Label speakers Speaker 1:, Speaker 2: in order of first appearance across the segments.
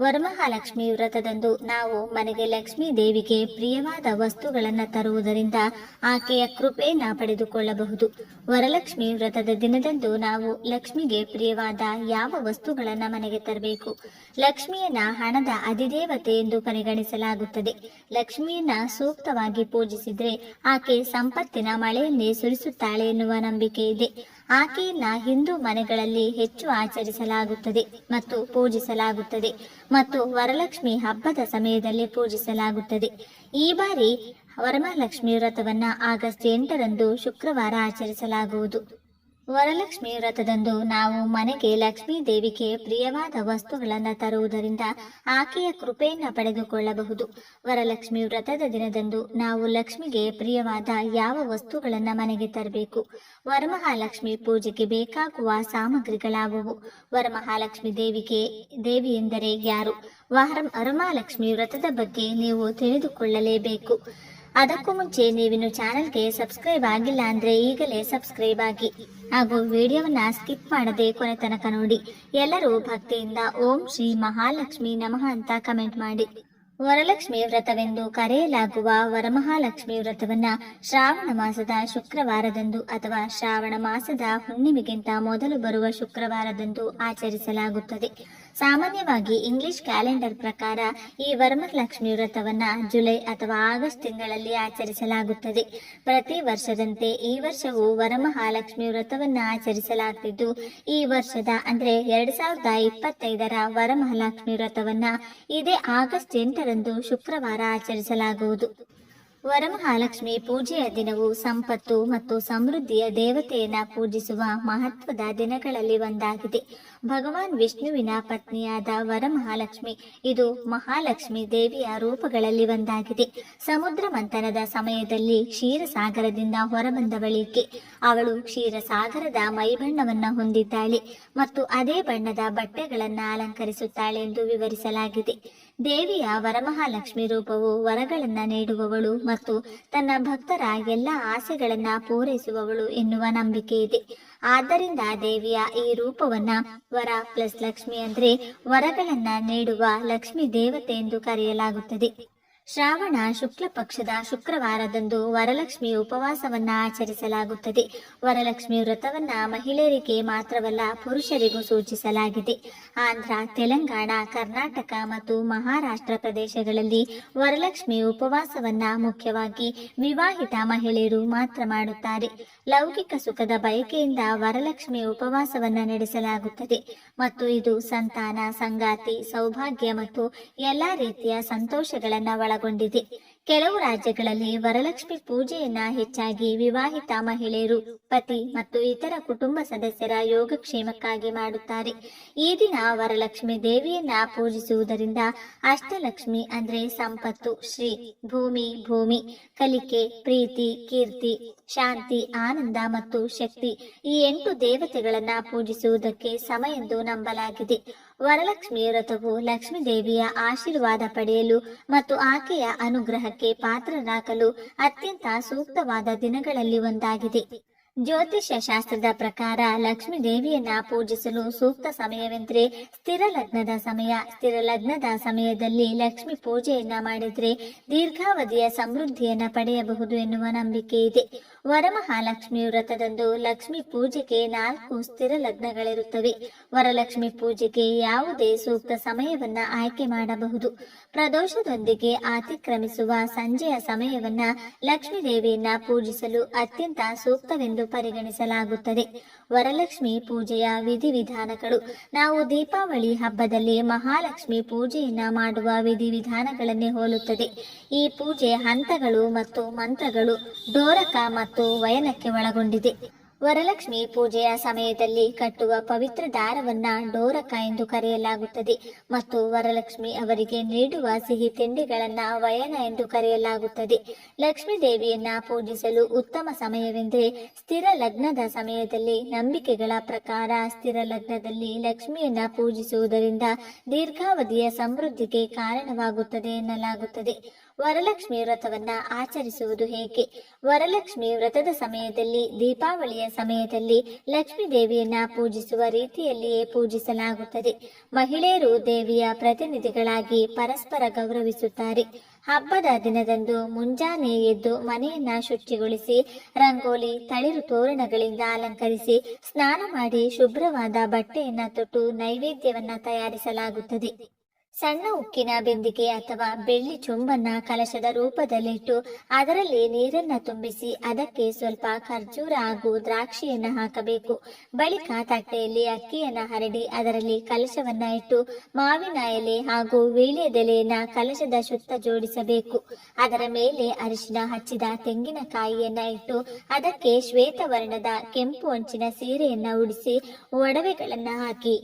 Speaker 1: ವರಮಹಾಲಕ್ಷ್ಮಿ ವ್ರತದಂದು ನಾವು ಮನೆಗೆ ಲಕ್ಷ್ಮೀ ದೇವಿಗೆ ಪ್ರಿಯವಾದ ವಸ್ತುಗಳನ್ನು ತರುವುದರಿಂದ ಆಕೆಯ ಕೃಪೆಯನ್ನ ಪಡೆದುಕೊಳ್ಳಬಹುದು. ವರಲಕ್ಷ್ಮಿ ವ್ರತದ ದಿನದಂದು ನಾವು ಲಕ್ಷ್ಮಿಗೆ ಪ್ರಿಯವಾದ ಯಾವ ವಸ್ತುಗಳನ್ನು ಮನೆಗೆ ತರಬೇಕು? ಲಕ್ಷ್ಮಿಯನ್ನ ಹಣದ ಅಧಿದೇವತೆ ಎಂದು ಪರಿಗಣಿಸಲಾಗುತ್ತದೆ. ಲಕ್ಷ್ಮಿಯನ್ನ ಸೂಕ್ತವಾಗಿ ಪೂಜಿಸಿದರೆ ಆಕೆ ಸಂಪತ್ತಿನ ಮಳೆಯನ್ನೇ ಸುರಿಸುತ್ತಾಳೆ ಎನ್ನುವ ನಂಬಿಕೆ ಇದೆ. ಆಕೆಯನ್ನ ಹಿಂದೂ ಮನೆಗಳಲ್ಲಿ ಹೆಚ್ಚು ಆಚರಿಸಲಾಗುತ್ತದೆ ಮತ್ತು ಪೂಜಿಸಲಾಗುತ್ತದೆ. ಮತ್ತು ವರಲಕ್ಷ್ಮಿ ಹಬ್ಬದ ಸಮಯದಲ್ಲಿ ಪೂಜಿಸಲಾಗುತ್ತದೆ. ಈ ಬಾರಿ ವರಮಹಾಲಕ್ಷ್ಮಿ ವ್ರತವನ್ನು ಆಗಸ್ಟ್ ಎಂಟರಂದು ಶುಕ್ರವಾರ ಆಚರಿಸಲಾಗುವುದು. ವರಲಕ್ಷ್ಮಿ ವ್ರತದಂದು ನಾವು ಮನೆಗೆ ಲಕ್ಷ್ಮೀ ದೇವಿಗೆ ಪ್ರಿಯವಾದ ವಸ್ತುಗಳನ್ನು ತರುವುದರಿಂದ ಆಕೆಯ ಕೃಪೆಯನ್ನು ಪಡೆದುಕೊಳ್ಳಬಹುದು. ವರಲಕ್ಷ್ಮಿ ವ್ರತದ ದಿನದಂದು ನಾವು ಲಕ್ಷ್ಮಿಗೆ ಪ್ರಿಯವಾದ ಯಾವ ವಸ್ತುಗಳನ್ನು ಮನೆಗೆ ತರಬೇಕು? ವರಮಹಾಲಕ್ಷ್ಮಿ ಪೂಜೆಗೆ ಬೇಕಾಗುವ ಸಾಮಗ್ರಿಗಳಾಗುವು ವರಮಹಾಲಕ್ಷ್ಮಿ ದೇವಿಗೆ ದೇವಿ ಎಂದರೆ ಯಾರು? ವರ ವರಮಹಾಲಕ್ಷ್ಮಿ ವ್ರತದ ಬಗ್ಗೆ ನೀವು ತಿಳಿದುಕೊಳ್ಳಲೇಬೇಕು. ಅದಕ್ಕೂ ಮುಂಚೆ ನೀವಿನ್ನು ಚಾನೆಲ್ಗೆ ಸಬ್ಸ್ಕ್ರೈಬ್ ಆಗಿಲ್ಲ ಅಂದ್ರೆ ಈಗಲೇ ಸಬ್ಸ್ಕ್ರೈಬ್ ಆಗಿ. ಹಾಗೂ ವಿಡಿಯೋವನ್ನ ಸ್ಕಿಪ್ ಮಾಡದೆ ಕೊನೆ ತನಕ ನೋಡಿ. ಎಲ್ಲರೂ ಭಕ್ತಿಯಿಂದ ಓಂ ಶ್ರೀ ಮಹಾಲಕ್ಷ್ಮಿ ನಮಃ ಅಂತ ಕಮೆಂಟ್ ಮಾಡಿ. ವರಲಕ್ಷ್ಮಿ ವ್ರತವೆಂದು ಕರೆಯಲಾಗುವ ವರಮಹಾಲಕ್ಷ್ಮಿ ವ್ರತವನ್ನ ಶ್ರಾವಣ ಮಾಸದ ಶುಕ್ರವಾರದಂದು ಅಥವಾ ಶ್ರಾವಣ ಮಾಸದ ಹುಣ್ಣಿಮೆಗಿಂತ ಮೊದಲು ಬರುವ ಶುಕ್ರವಾರದಂದು ಆಚರಿಸಲಾಗುತ್ತದೆ. ಸಾಮಾನ್ಯವಾಗಿ ಇಂಗ್ಲಿಷ್ ಕ್ಯಾಲೆಂಡರ್ ಪ್ರಕಾರ ಈ ವರಮಹಾಲಕ್ಷ್ಮಿ ವ್ರತವನ್ನ ಜುಲೈ ಅಥವಾ ಆಗಸ್ಟ್ ತಿಂಗಳಲ್ಲಿ ಆಚರಿಸಲಾಗುತ್ತದೆ. ಪ್ರತಿ ವರ್ಷದಂತೆ ಈ ವರ್ಷವೂ ವರಮಹಾಲಕ್ಷ್ಮಿ ವ್ರತವನ್ನ ಆಚರಿಸಲಾಗುತ್ತಿದ್ದು ಈ ವರ್ಷದ ಅಂದ್ರೆ ಎರಡ್ ಸಾವಿರದ ಇಪ್ಪತ್ತೈದರ ವರಮಹಾಲಕ್ಷ್ಮಿ ವ್ರತವನ್ನ ಇದೇ ಆಗಸ್ಟ್ ಎಂಟರಂದು ಶುಕ್ರವಾರ ಆಚರಿಸಲಾಗುವುದು. ವರಮಹಾಲಕ್ಷ್ಮಿ ಪೂಜೆಯ ದಿನವು ಸಂಪತ್ತು ಮತ್ತು ಸಮೃದ್ಧಿಯ ದೇವತೆಯನ್ನು ಪೂಜಿಸುವ ಮಹತ್ವದ ದಿನಗಳಲ್ಲಿ ಒಂದಾಗಿದೆ. ಭಗವಾನ್ ವಿಷ್ಣುವಿನ ಪತ್ನಿಯಾದ ವರಮಹಾಲಕ್ಷ್ಮಿ. ಇದು ಮಹಾಲಕ್ಷ್ಮಿ ದೇವಿಯ ರೂಪಗಳಲ್ಲಿ ಒಂದಾಗಿದೆ. ಸಮುದ್ರ ಮಂಥನದ ಸಮಯದಲ್ಲಿ ಕ್ಷೀರಸಾಗರದಿಂದ ಹೊರಬಂದ ಬಳಿಕೆ ಅವಳು ಕ್ಷೀರಸಾಗರದ ಮೈಬಣ್ಣವನ್ನ ಹೊಂದಿದ್ದಾಳೆ ಮತ್ತು ಅದೇ ಬಣ್ಣದ ಬಟ್ಟೆಗಳನ್ನು ಅಲಂಕರಿಸುತ್ತಾಳೆ ಎಂದು ವಿವರಿಸಲಾಗಿದೆ. ದೇವಿಯ ವರಮಹಾಲಕ್ಷ್ಮಿ ರೂಪವು ವರಗಳನ್ನು ನೀಡುವವಳು ಮತ್ತು ತನ್ನ ಭಕ್ತರ ಎಲ್ಲ ಆಸೆಗಳನ್ನು ಪೂರೈಸುವವಳು ಎನ್ನುವ ನಂಬಿಕೆ ಇದೆ. ಆದ್ದರಿಂದ ದೇವಿಯ ಈ ರೂಪವನ್ನ ವರ ಪ್ಲಸ್ ಲಕ್ಷ್ಮಿ ಅಂದ್ರೆ ವರಗಳನ್ನ ನೀಡುವ ಲಕ್ಷ್ಮಿ ದೇವತೆ ಎಂದು ಕರೆಯಲಾಗುತ್ತದೆ. ಶ್ರಾವಣ ಶುಕ್ಲ ಪಕ್ಷದ ಶುಕ್ರವಾರದಂದು ವರಲಕ್ಷ್ಮಿ ಉಪವಾಸವನ್ನ ಆಚರಿಸಲಾಗುತ್ತದೆ. ವರಲಕ್ಷ್ಮಿ ವ್ರತವನ್ನ ಮಹಿಳೆಯರಿಗೆ ಮಾತ್ರವಲ್ಲ ಪುರುಷರಿಗೂ ಸೂಚಿಸಲಾಗಿದೆ. ಆಂಧ್ರ, ತೆಲಂಗಾಣ, ಕರ್ನಾಟಕ ಮತ್ತು ಮಹಾರಾಷ್ಟ್ರ ಪ್ರದೇಶಗಳಲ್ಲಿ ವರಲಕ್ಷ್ಮಿ ಉಪವಾಸವನ್ನ ಮುಖ್ಯವಾಗಿ ವಿವಾಹಿತ ಮಹಿಳೆಯರು ಮಾತ್ರ ಮಾಡುತ್ತಾರೆ. ಲೌಕಿಕ ಸುಖದ ಬಯಕೆಯಿಂದ ವರಲಕ್ಷ್ಮಿ ಉಪವಾಸವನ್ನ ನಡೆಸಲಾಗುತ್ತದೆ. ಮತ್ತು ಇದು ಸಂತಾನ, ಸಂಗಾತಿ, ಸೌಭಾಗ್ಯ ಮತ್ತು ಎಲ್ಲಾ ರೀತಿಯ ಸಂತೋಷಗಳನ್ನ ಒಳಗೊಂಡಿದೆ ಕೊಂಡಿದೆ ಕೆಲವು ರಾಜ್ಯಗಳಲ್ಲಿ ವರಲಕ್ಷ್ಮಿ ಪೂಜೆಯನ್ನ ಹೆಚ್ಚಾಗಿ ವಿವಾಹಿತ ಮಹಿಳೆಯರು, ಪತಿ ಮತ್ತು ಇತರ ಕುಟುಂಬ ಸದಸ್ಯರ ಯೋಗಕ್ಷೇಮಕ್ಕಾಗಿ ಮಾಡುತ್ತಾರೆ. ಈ ದಿನ ವರಲಕ್ಷ್ಮಿ ದೇವಿಯನ್ನ ಪೂಜಿಸುವುದರಿಂದ ಅಷ್ಟಲಕ್ಷ್ಮಿ ಅಂದ್ರೆ ಸಂಪತ್ತು, ಶ್ರೀ, ಭೂಮಿ ಭೂಮಿ, ಕಲಿಕೆ, ಪ್ರೀತಿ, ಕೀರ್ತಿ, ಶಾಂತಿ, ಆನಂದ ಮತ್ತು ಶಕ್ತಿ ಈ ಎಂಟು ದೇವತೆಗಳನ್ನ ಪೂಜಿಸುವುದಕ್ಕೆ ಸಮ ಎಂದು ನಂಬಲಾಗಿದೆ. ವರಲಕ್ಷ್ಮಿ ವ್ರತವು ಲಕ್ಷ್ಮೀ ದೇವಿಯ ಆಶೀರ್ವಾದ ಪಡೆಯಲು ಮತ್ತು ಆಕೆಯ ಅನುಗ್ರಹಕ್ಕೆ ಪಾತ್ರರಾಗಲು ಅತ್ಯಂತ ಸೂಕ್ತವಾದ ದಿನಗಳಲ್ಲಿ ಒಂದಾಗಿದೆ. ಜ್ಯೋತಿಷ್ಯ ಶಾಸ್ತ್ರದ ಪ್ರಕಾರ ಲಕ್ಷ್ಮೀ ದೇವಿಯನ್ನ ಪೂಜಿಸಲು ಸೂಕ್ತ ಸಮಯವೆಂದರೆ ಸ್ಥಿರ ಲಗ್ನದ ಸಮಯ. ಸ್ಥಿರ ಲಗ್ನದ ಸಮಯದಲ್ಲಿ ಲಕ್ಷ್ಮಿ ಪೂಜೆಯನ್ನ ಮಾಡಿದ್ರೆ ದೀರ್ಘಾವಧಿಯ ಸಮೃದ್ಧಿಯನ್ನ ಪಡೆಯಬಹುದು ಎನ್ನುವ ನಂಬಿಕೆ ಇದೆ. ವರಮಹಾಲಕ್ಷ್ಮಿ ವ್ರತದಂದು ಲಕ್ಷ್ಮಿ ಪೂಜೆಗೆ ನಾಲ್ಕು ಸ್ಥಿರ ಲಗ್ನಗಳಿರುತ್ತವೆ. ವರಲಕ್ಷ್ಮಿ ಪೂಜೆಗೆ ಯಾವುದೇ ಸೂಕ್ತ ಸಮಯವನ್ನ ಆಯ್ಕೆ ಮಾಡಬಹುದು. ಪ್ರದೋಷದೊಂದಿಗೆ ಅತಿಕ್ರಮಿಸುವ ಸಂಜೆಯ ಸಮಯವನ್ನ ಲಕ್ಷ್ಮೀ ದೇವಿಯನ್ನ ಪೂಜಿಸಲು ಅತ್ಯಂತ ಸೂಕ್ತವೆಂದು ಪರಿಗಣಿಸಲಾಗುತ್ತದೆ. ವರಲಕ್ಷ್ಮಿ ಪೂಜೆಯ ವಿಧಿವಿಧಾನಗಳು. ನಾವು ದೀಪಾವಳಿ ಹಬ್ಬದಲ್ಲಿ ಮಹಾಲಕ್ಷ್ಮಿ ಪೂಜೆಯನ್ನು ಮಾಡುವ ವಿಧಿವಿಧಾನಗಳನ್ನೇ ಹೋಲುತ್ತದೆ. ಈ ಪೂಜೆ ಹಂತಗಳು ಮತ್ತು ಮಂತ್ರಗಳು ಡೋರಕ ಮತ್ತು ವಯನಕ್ಕೆ ಒಳಗೊಂಡಿದೆ. ವರಲಕ್ಷ್ಮಿ ಪೂಜೆಯ ಸಮಯದಲ್ಲಿ ಕಟ್ಟುವ ಪವಿತ್ರ ದಾರವನ್ನ ಡೋರಕ ಎಂದು ಕರೆಯಲಾಗುತ್ತದೆ ಮತ್ತು ವರಲಕ್ಷ್ಮಿ ಅವರಿಗೆ ನೀಡುವ ಸಿಹಿ ತಿಂಡಿಗಳನ್ನ ವಯನ ಎಂದು ಕರೆಯಲಾಗುತ್ತದೆ. ಲಕ್ಷ್ಮೀ ದೇವಿಯನ್ನ ಪೂಜಿಸಲು ಉತ್ತಮ ಸಮಯವೆಂದರೆ ಸ್ಥಿರ ಲಗ್ನದ ಸಮಯದಲ್ಲಿ ನಂಬಿಕೆಗಳ ಪ್ರಕಾರ ಸ್ಥಿರ ಲಗ್ನದಲ್ಲಿ ಲಕ್ಷ್ಮಿಯನ್ನ ಪೂಜಿಸುವುದರಿಂದ ದೀರ್ಘಾವಧಿಯ ಸಮೃದ್ಧಿಗೆ ಕಾರಣವಾಗುತ್ತದೆ ಎನ್ನಲಾಗುತ್ತದೆ. ವರಲಕ್ಷ್ಮಿ ವ್ರತವನ್ನ ಆಚರಿಸುವುದು ಹೇಗೆ? ವರಲಕ್ಷ್ಮಿ ವ್ರತದ ಸಮಯದಲ್ಲಿ, ದೀಪಾವಳಿಯ ಸಮಯದಲ್ಲಿ ಲಕ್ಷ್ಮೀ ದೇವಿಯನ್ನ ಪೂಜಿಸುವ ರೀತಿಯಲ್ಲಿಯೇ ಪೂಜಿಸಲಾಗುತ್ತದೆ. ಮಹಿಳೆಯರು ದೇವಿಯ ಪ್ರತಿನಿಧಿಗಳಾಗಿ ಪರಸ್ಪರ ಗೌರವಿಸುತ್ತಾರೆ. ಹಬ್ಬದ ದಿನದಂದು ಮುಂಜಾನೆ ಎದ್ದು ಮನೆಯನ್ನ ಶುಚಿಗೊಳಿಸಿ, ರಂಗೋಲಿ, ತಳಿರು ತೋರಣಗಳಿಂದ ಅಲಂಕರಿಸಿ, ಸ್ನಾನ ಮಾಡಿ ಶುಭ್ರವಾದ ಬಟ್ಟೆಯನ್ನ ತೊಟ್ಟು ನೈವೇದ್ಯವನ್ನ ತಯಾರಿಸಲಾಗುತ್ತದೆ. ಸಣ್ಣ ಉಕ್ಕಿನ ಬೆಂದಿಗೆ ಅಥವಾ ಬೆಳ್ಳಿ ಚೊಂಬನ್ನ ಕಲಶದ ರೂಪದಲ್ಲಿಟ್ಟು ಅದರಲ್ಲಿ ನೀರನ್ನ ತುಂಬಿಸಿ ಅದಕ್ಕೆ ಸ್ವಲ್ಪ ಖರ್ಜೂರ ಹಾಗೂ ದ್ರಾಕ್ಷಿಯನ್ನ ಹಾಕಬೇಕು. ಬಳಿಕ ತಟ್ಟೆಯಲ್ಲಿ ಅಕ್ಕಿಯನ್ನ ಹರಡಿ ಅದರಲ್ಲಿ ಕಲಶವನ್ನ ಇಟ್ಟು ಮಾವಿನ ಎಲೆ ಹಾಗೂ ವೀಳ್ಯದೆಲೆಯನ್ನ ಕಲಶದ ಸುತ್ತ ಜೋಡಿಸಬೇಕು. ಅದರ ಮೇಲೆ ಅರಿಶಿನ ಹಚ್ಚಿದ ತೆಂಗಿನಕಾಯಿಯನ್ನ ಇಟ್ಟು ಅದಕ್ಕೆ ಶ್ವೇತವರ್ಣದ ಕೆಂಪು ಅಂಚಿನ ಸೀರೆಯನ್ನ ಉಡಿಸಿ ಒಡವೆಗಳನ್ನ ಹಾಕಿ.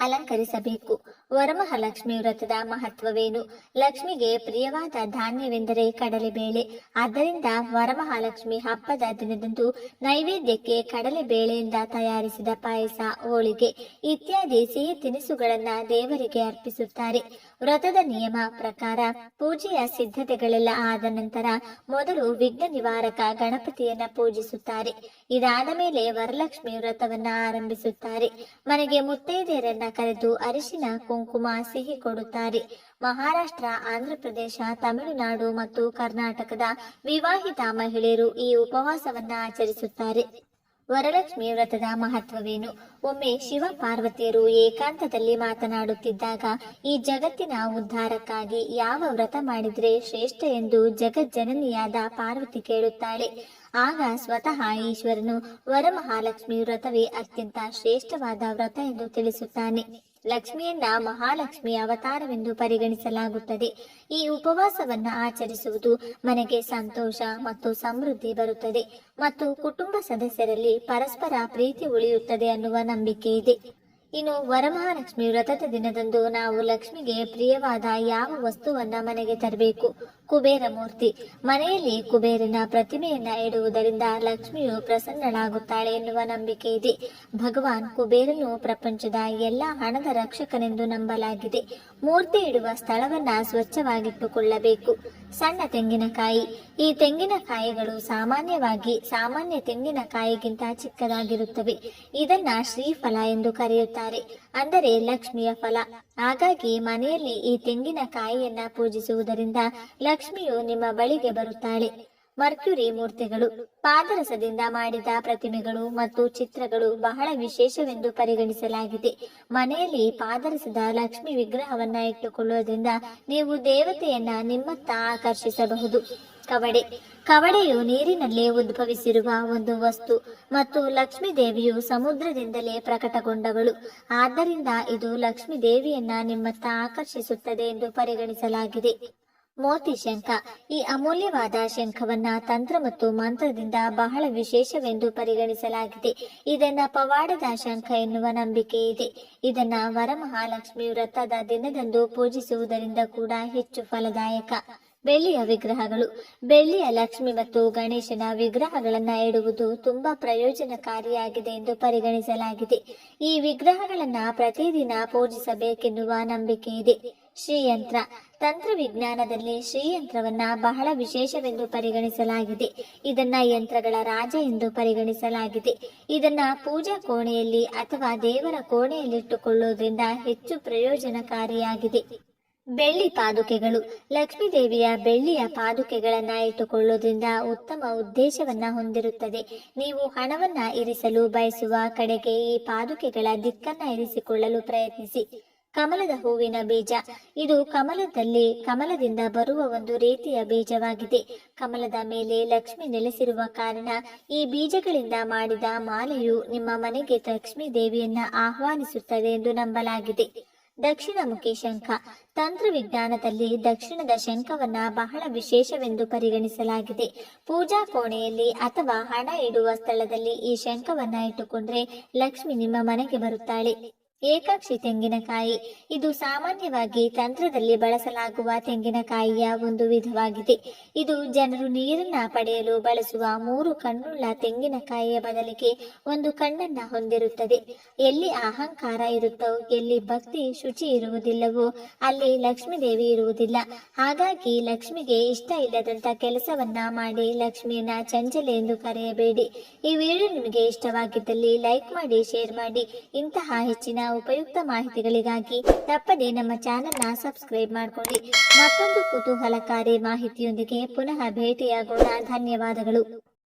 Speaker 1: ಅಲಂಕರಿಸಬೇಕು. ವರಮಹಾಲಕ್ಷ್ಮಿ ವ್ರತದ ಮಹತ್ವವೇನು? ಲಕ್ಷ್ಮಿಗೆ ಪ್ರಿಯವಾದ ಧಾನ್ಯವೆಂದರೆ ಕಡಲೆಬೇಳೆ ಆದ್ದರಿಂದ ವರಮಹಾಲಕ್ಷ್ಮಿ ಹಬ್ಬದ ದಿನದಂದು ನೈವೇದ್ಯಕ್ಕೆ ಕಡಲೆಬೇಳೆಯಿಂದ ತಯಾರಿಸಿದ ಪಾಯಸ, ಹೋಳಿಗೆ ಇತ್ಯಾದಿ ಸಿಹಿ ತಿನಿಸುಗಳನ್ನ ದೇವರಿಗೆ ಅರ್ಪಿಸುತ್ತಾರೆ. ವ್ರತದ ನಿಯಮ ಪ್ರಕಾರ ಪೂಜೆಯ ಸಿದ್ಧತೆಗಳೆಲ್ಲ ಆದ ನಂತರ ಮೊದಲು ವಿಘ್ನ ನಿವಾರಕ ಗಣಪತಿಯನ್ನ ಪೂಜಿಸುತ್ತಾರೆ. ಇದಾದ ಮೇಲೆ ವರಲಕ್ಷ್ಮಿ ವ್ರತವನ್ನ ಆರಂಭಿಸುತ್ತಾರೆ. ಮನೆಗೆ ಮುತ್ತೈದೆಯರನ್ನ ಕರೆದು ಅರಿಶಿನ ಕುಂಕುಮ ಸಿಹಿ ಕೊಡುತ್ತಾರೆ. ಮಹಾರಾಷ್ಟ್ರ, ಆಂಧ್ರಪ್ರದೇಶ, ತಮಿಳುನಾಡು ಮತ್ತು ಕರ್ನಾಟಕದ ವಿವಾಹಿತ ಮಹಿಳೆಯರು ಈ ಉಪವಾಸವನ್ನ ಆಚರಿಸುತ್ತಾರೆ. ವರಲಕ್ಷ್ಮಿ ವ್ರತದ ಮಹತ್ವವೇನು? ಒಮ್ಮೆ ಶಿವ ಪಾರ್ವತಿಯರು ಏಕಾಂತದಲ್ಲಿ ಮಾತನಾಡುತ್ತಿದ್ದಾಗ ಈ ಜಗತ್ತಿನ ಉದ್ಧಾರಕ್ಕಾಗಿ ಯಾವ ವ್ರತ ಮಾಡಿದ್ರೆ ಶ್ರೇಷ್ಠ ಎಂದು ಜಗಜ್ಜನನಿಯಾದ ಪಾರ್ವತಿ ಕೇಳುತ್ತಾಳೆ. ಆಗ ಸ್ವತಃ ಈಶ್ವರನು, ವರಮಹಾಲಕ್ಷ್ಮಿ ವ್ರತವೇ ಅತ್ಯಂತ ಶ್ರೇಷ್ಠವಾದ ವ್ರತ ಎಂದು ತಿಳಿಸುತ್ತಾನೆ. ಲಕ್ಷ್ಮಿಯನ್ನ ಮಹಾಲಕ್ಷ್ಮಿ ಅವತಾರವೆಂದು ಪರಿಗಣಿಸಲಾಗುತ್ತದೆ. ಈ ಉಪವಾಸವನ್ನ ಆಚರಿಸುವುದು ಮನೆಗೆ ಸಂತೋಷ ಮತ್ತು ಸಮೃದ್ಧಿ ಬರುತ್ತದೆ ಮತ್ತು ಕುಟುಂಬ ಸದಸ್ಯರಲ್ಲಿ ಪರಸ್ಪರ ಪ್ರೀತಿ ಉಳಿಯುತ್ತದೆ ಅನ್ನುವ ನಂಬಿಕೆ ಇದೆ. ಇನ್ನು ವರಮಹಾಲಕ್ಷ್ಮಿ ವ್ರತದ ದಿನದಂದು ನಾವು ಲಕ್ಷ್ಮಿಗೆ ಪ್ರಿಯವಾದ ಯಾವ ವಸ್ತುವನ್ನ ಮನೆಗೆ ತರಬೇಕು? ಕುಬೇರ ಮೂರ್ತಿ ಮನೆಯಲ್ಲಿ ಕುಬೇರನ ಪ್ರತಿಮೆಯನ್ನ ಇಡುವುದರಿಂದ ಲಕ್ಷ್ಮಿಯು ಪ್ರಸನ್ನಳಾಗುತ್ತಾಳೆ ಎನ್ನುವ ನಂಬಿಕೆ ಇದೆ. ಭಗವಾನ್ ಕುಬೇರನು ಪ್ರಪಂಚದ ಎಲ್ಲ ಹಣದ ರಕ್ಷಕನೆಂದು ನಂಬಲಾಗಿದೆ. ಮೂರ್ತಿ ಇಡುವ ಸ್ಥಳವನ್ನ ಸ್ವಚ್ಛವಾಗಿಟ್ಟುಕೊಳ್ಳಬೇಕು. ಸಣ್ಣ ತೆಂಗಿನಕಾಯಿ. ಈ ತೆಂಗಿನಕಾಯಿಗಳು ಸಾಮಾನ್ಯವಾಗಿ ಸಾಮಾನ್ಯ ತೆಂಗಿನಕಾಯಿಗಿಂತ ಚಿಕ್ಕದಾಗಿರುತ್ತವೆ. ಇದನ್ನ ಶ್ರೀಫಲ ಎಂದು ಕರೆಯುತ್ತಾರೆ. ಅಂದರೆ ಲಕ್ಷ್ಮಿಯ ಫಲ. ಹಾಗಾಗಿ ಮನೆಯಲ್ಲಿ ಈ ತೆಂಗಿನಕಾಯಿಯನ್ನ ಪೂಜಿಸುವುದರಿಂದ ಲಕ್ಷ್ಮಿಯು ನಿಮ್ಮ ಬಳಿಗೆ ಬರುತ್ತಾಳೆ. ಮರ್ಕ್ಯುರಿ ಮೂರ್ತಿಗಳು. ಪಾದರಸದಿಂದ ಮಾಡಿದ ಪ್ರತಿಮೆಗಳು ಮತ್ತು ಚಿತ್ರಗಳು ಬಹಳ ವಿಶೇಷವೆಂದು ಪರಿಗಣಿಸಲಾಗಿದೆ. ಮನೆಯಲ್ಲಿ ಪಾದರಸದ ಲಕ್ಷ್ಮಿ ವಿಗ್ರಹವನ್ನ ಇಟ್ಟುಕೊಳ್ಳುವುದರಿಂದ ನೀವು ದೇವತೆಯನ್ನ ನಿಮ್ಮತ್ತ ಆಕರ್ಷಿಸಬಹುದು. ಕವಡೆ. ಕವಡೆಯು ನೀರಿನಲ್ಲಿ ಉದ್ಭವಿಸಿರುವ ಒಂದು ವಸ್ತು ಮತ್ತು ಲಕ್ಷ್ಮೀ ದೇವಿಯು ಸಮುದ್ರದಿಂದಲೇ ಪ್ರಕಟಗೊಂಡವಳು. ಆದ್ದರಿಂದ ಇದು ಲಕ್ಷ್ಮೀ ದೇವಿಯನ್ನ ನಿಮ್ಮತ್ತ ಆಕರ್ಷಿಸುತ್ತದೆ ಎಂದು ಪರಿಗಣಿಸಲಾಗಿದೆ. ಮೋತಿ ಶಂಖ ಈ ಅಮೂಲ್ಯವಾದ ಶಂಖವನ್ನ ತಂತ್ರ ಮತ್ತು ಮಂತ್ರದಿಂದ ಬಹಳ ವಿಶೇಷವೆಂದು ಪರಿಗಣಿಸಲಾಗಿದೆ. ಇದನ್ನ ಪವಾಡದ ಶಂಖ ಎನ್ನುವ ನಂಬಿಕೆ ಇದೆ. ಇದನ್ನ ವರಮಹಾಲಕ್ಷ್ಮಿ ವ್ರತದ ದಿನದಂದು ಪೂಜಿಸುವುದರಿಂದ ಕೂಡ ಹೆಚ್ಚು ಫಲದಾಯಕ. ಬೆಳ್ಳಿಯ ವಿಗ್ರಹಗಳು. ಬೆಳ್ಳಿಯ ಲಕ್ಷ್ಮಿ ಮತ್ತು ಗಣೇಶನ ವಿಗ್ರಹಗಳನ್ನು ಇಡುವುದು ತುಂಬಾ ಪ್ರಯೋಜನಕಾರಿಯಾಗಿದೆ ಎಂದು ಪರಿಗಣಿಸಲಾಗಿದೆ. ಈ ವಿಗ್ರಹಗಳನ್ನು ಪ್ರತಿದಿನ ಪೂಜಿಸಬೇಕೆನ್ನುವ ನಂಬಿಕೆ ಇದೆ. ಶ್ರೀಯಂತ್ರ. ತಂತ್ರವಿಜ್ಞಾನದಲ್ಲಿ ಶ್ರೀಯಂತ್ರವನ್ನ ಬಹಳ ವಿಶೇಷವೆಂದು ಪರಿಗಣಿಸಲಾಗಿದೆ. ಇದನ್ನ ಯಂತ್ರಗಳ ರಾಜ ಎಂದು ಪರಿಗಣಿಸಲಾಗಿದೆ. ಇದನ್ನ ಪೂಜಾ ಕೋಣೆಯಲ್ಲಿ ಅಥವಾ ದೇವರ ಕೋಣೆಯಲ್ಲಿಟ್ಟುಕೊಳ್ಳುವುದರಿಂದ ಹೆಚ್ಚು ಪ್ರಯೋಜನಕಾರಿಯಾಗಿದೆ. ಬೆಳ್ಳಿ ಪಾದುಕೆಗಳು. ಲಕ್ಷ್ಮೀದೇವಿಯ ಬೆಳ್ಳಿಯ ಪಾದುಕೆಗಳನ್ನ ಇಟ್ಟುಕೊಳ್ಳುವುದರಿಂದ ಉತ್ತಮ ಉದ್ದೇಶವನ್ನ ಹೊಂದಿರುತ್ತದೆ. ನೀವು ಹಣವನ್ನ ಇರಿಸಲು ಬಯಸುವ ಕಡೆಗೆ ಈ ಪಾದುಕೆಗಳ ದಿಕ್ಕನ್ನ ಇರಿಸಿಕೊಳ್ಳಲು ಪ್ರಯತ್ನಿಸಿ. ಕಮಲದ ಹೂವಿನ ಬೀಜ. ಇದು ಕಮಲದಲ್ಲಿ, ಕಮಲದಿಂದ ಬರುವ ಒಂದು ರೀತಿಯ ಬೀಜವಾಗಿದೆ. ಕಮಲದ ಮೇಲೆ ಲಕ್ಷ್ಮಿ ನೆಲೆಸಿರುವ ಕಾರಣ ಈ ಬೀಜಗಳಿಂದ ಮಾಡಿದ ಮಾಲೆಯು ನಿಮ್ಮ ಮನೆಗೆ ಲಕ್ಷ್ಮೀ ದೇವಿಯನ್ನ ಆಹ್ವಾನಿಸುತ್ತದೆ ಎಂದು ನಂಬಲಾಗಿದೆ. ದಕ್ಷಿಣಮುಖಿ ಶಂಖ ತಂತ್ರವಿಜ್ಞಾನದಲ್ಲಿ ದಕ್ಷಿಣದ ಶಂಖವನ್ನ ಬಹಳ ವಿಶೇಷವೆಂದು ಪರಿಗಣಿಸಲಾಗಿದೆ. ಪೂಜಾ ಕೋಣೆಯಲ್ಲಿ ಅಥವಾ ಹಣ ಇಡುವ ಸ್ಥಳದಲ್ಲಿ ಈ ಶಂಖವನ್ನ ಇಟ್ಟುಕೊಂಡ್ರೆ ಲಕ್ಷ್ಮಿ ನಿಮ್ಮ ಮನೆಗೆ ಬರುತ್ತಾಳೆ. ಏಕಾಕ್ಷಿ ತೆಂಗಿನಕಾಯಿ. ಇದು ಸಾಮಾನ್ಯವಾಗಿ ತಂತ್ರದಲ್ಲಿ ಬಳಸಲಾಗುವ ತೆಂಗಿನಕಾಯಿಯ ಒಂದು ವಿಧವಾಗಿದೆ. ಇದು ಜನರು ನೀರನ್ನ ಪಡೆಯಲು ಬಳಸುವ ಮೂರು ಕಣ್ಣುಳ್ಳ ತೆಂಗಿನಕಾಯಿಯ ಬದಲಿಗೆ ಒಂದು ಕಣ್ಣನ್ನ ಹೊಂದಿರುತ್ತದೆ. ಎಲ್ಲಿ ಅಹಂಕಾರ ಇರುತ್ತೋ, ಎಲ್ಲಿ ಭಕ್ತಿ, ಶುಚಿ ಇರುವುದಿಲ್ಲವೋ, ಅಲ್ಲಿ ಲಕ್ಷ್ಮೀ ದೇವಿ ಇರುವುದಿಲ್ಲ. ಹಾಗಾಗಿ ಲಕ್ಷ್ಮಿಗೆ ಇಷ್ಟ ಇಲ್ಲದಂತ ಕೆಲಸವನ್ನ ಮಾಡಿ ಲಕ್ಷ್ಮಿಯನ್ನ ಚಂಚಲೆ ಎಂದು ಕರೆಯಬೇಡಿ. ಈ ವಿಡಿಯೋ ನಿಮಗೆ ಇಷ್ಟವಾಗಿದ್ದಲ್ಲಿ ಲೈಕ್ ಮಾಡಿ, ಶೇರ್ ಮಾಡಿ. ಇಂತಹ ಹೆಚ್ಚಿನ ಉಪಯುಕ್ತ ಮಾಹಿತಿಗಳಿಗಾಗಿ ತಪ್ಪದೆ ನಮ್ಮ ಚಾನೆಲ್ನ ಸಬ್ಸ್ಕ್ರೈಬ್ ಮಾಡಿಕೊಳ್ಳಿ. ಮತ್ತೊಂದು ಕುತೂಹಲಕಾರಿ ಮಾಹಿತಿಯೊಂದಿಗೆ ಪುನಃ ಭೇಟಿಯಾಗೋಣ. ಧನ್ಯವಾದಗಳು.